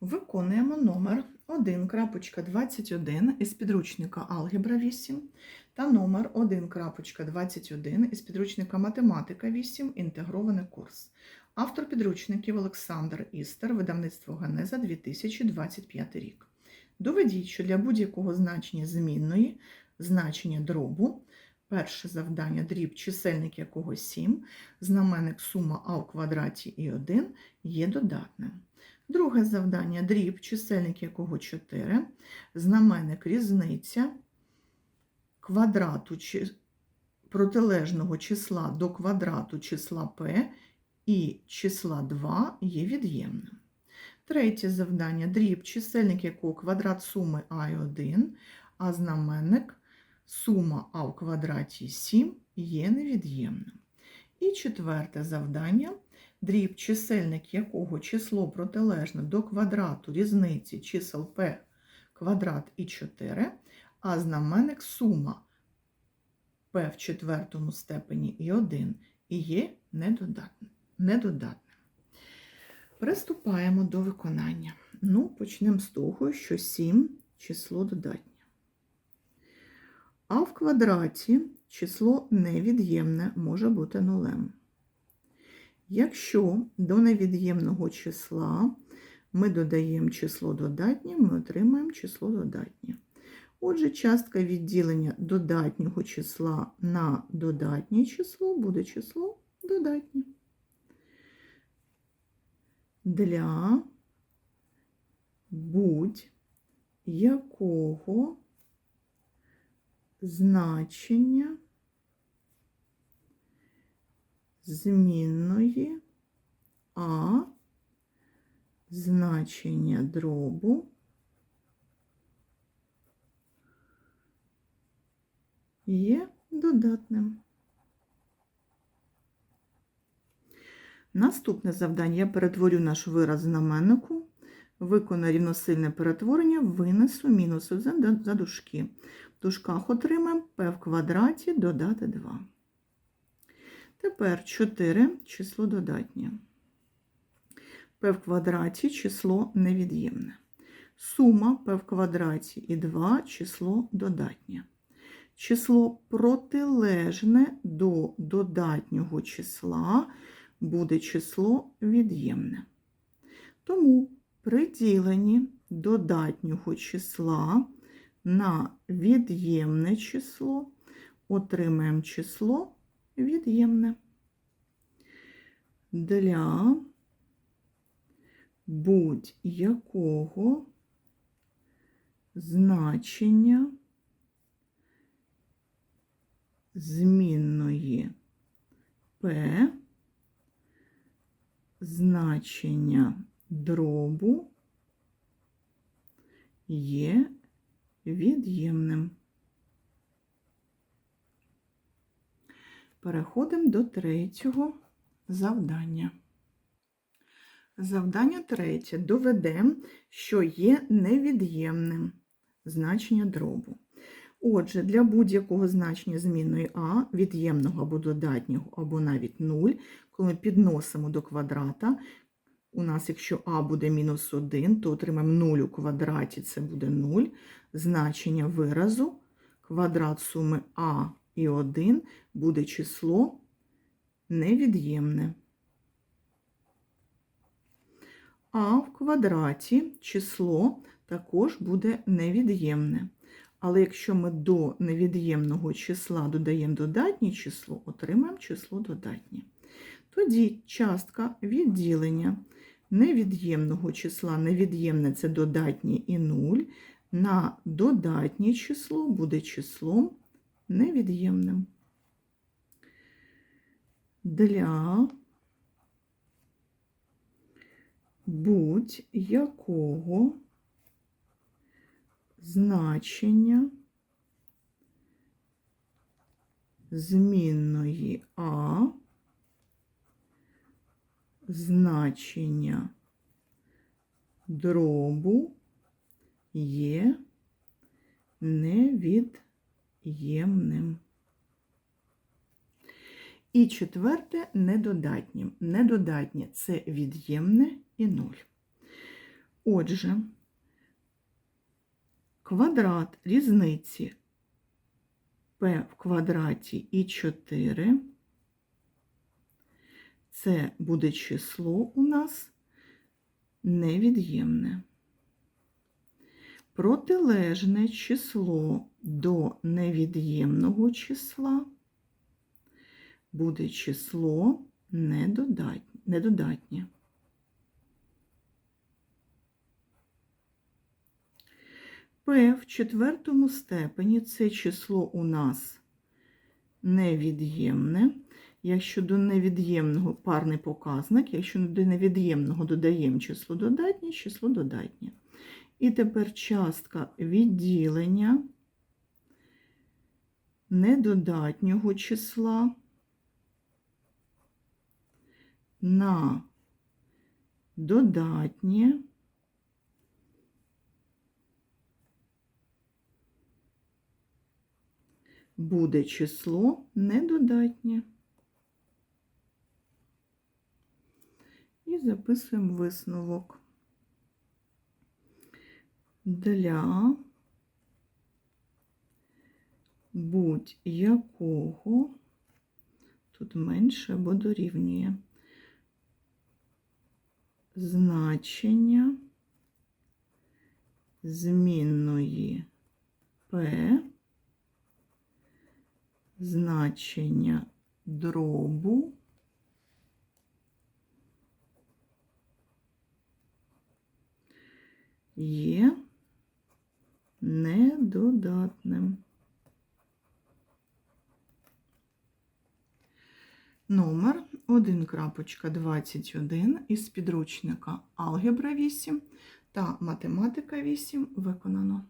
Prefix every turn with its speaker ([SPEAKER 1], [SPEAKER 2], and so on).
[SPEAKER 1] Виконуємо номер 1.21 із підручника Алгебра 8 та номер 1.21 із підручника Математика 8 інтегрований курс. Автор підручників Олександр Істер, видавництво Генеза 2025 рік. Доведіть, що для будь-якого значення змінної, значення дробу, перше завдання дріб чисельник якого 7, знаменник сума а в квадраті і 1 є додатним. Друге завдання дріб, чисельник якого 4, знаменник різниця квадрату протилежного числа до квадрату числа p і числа 2 є від'ємним. Третє завдання дріб, чисельник якого квадрат суми а і 1, а знаменник сума а в квадраті 7 є невід'ємним. І четверте завдання дріб, чисельник якого число протилежне до квадрату різниці чисел p квадрат і 4, а знаменник сума p в четвертому степені і 1 і є недодатним. Приступаємо до виконання. Ну, почнемо з того, що 7 число додатнє. А в квадраті число невід'ємне може бути нулем. Якщо до невід'ємного числа ми додаємо число додатнє, ми отримаємо число додатнє. Отже, частка відділення додатнього числа на додатнє число буде число додатнє. Для будь-якого значення змінної А значення дробу є додатним. Наступне завдання я перетворю наш вираз знаменнику, виконую рівносильне перетворення, винесу мінус 1 за дужки. В дужках отримаємо p в квадраті додати 2. Тепер 4 число додатнє. p в квадраті число невід'ємне. Сума p в квадраті і 2 число додатнє. Число протилежне до додатнього числа буде число від'ємне. Тому при діленні додатнього числа на від'ємне число отримаємо число від'ємне. Для будь-якого значення змінної P значення дробу є від'ємним. Переходимо до третього завдання. Завдання третє. Доведемо, що є невід'ємним значення дробу. Отже, для будь-якого значення змінної а, від'ємного або додатнього, або навіть 0, коли підносимо до квадрата, у нас, якщо а буде мінус 1, то отримаємо 0 у квадраті, це буде 0. Значення виразу квадрат суми а і 1 буде число невід'ємне. А в квадраті число також буде невід'ємне. Але якщо ми до невід'ємного числа додаємо додатнє число, отримаємо число додатнє. Тоді частка відділення невід'ємного числа, невід'ємне це додатнє і 0, на додатнє число буде числом невід'ємним. Для будь-якого значення змінної А значення дробу є невід'ємним. І четверте недодатнім. Недодатнє це від'ємне і нуль. Отже, квадрат різниці p в квадраті і 4 це буде число у нас невід'ємне. Протилежне число до невід'ємного числа буде число недодатнє. P в четвертому степені це число у нас невід'ємне. Якщо до невід'ємного парний показник, якщо до невід'ємного додаємо число додатнє, число додатнє. І тепер частка відділення недодатнього числа на додатнє буде число недодатнє. І записуємо висновок. Для будь-якого, тут менше або дорівнює, значення змінної P значення дробу є недодатним. Номер 1.21 із підручника Алгебра 8 та Математика 8 виконано.